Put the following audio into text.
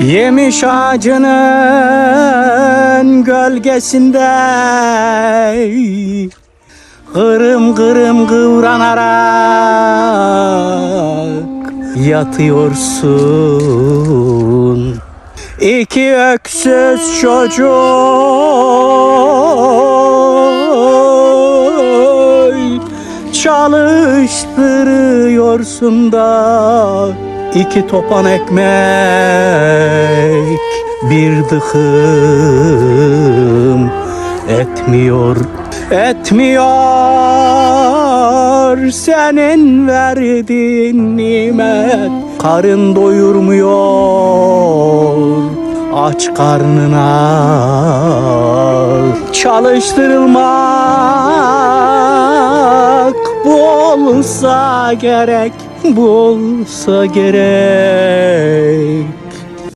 Yemiş ağacının gölgesinde Kırım kırım kıvranarak yatıyorsun. İki öksüz çocuk Çalıştırıyorsun da iki topan ekmek bir dıkım etmiyor etmiyor senin verdiğin nimet. Karın doyurmuyor aç karnına. Çalıştırılmak bu olsa gerek bu olsa gerek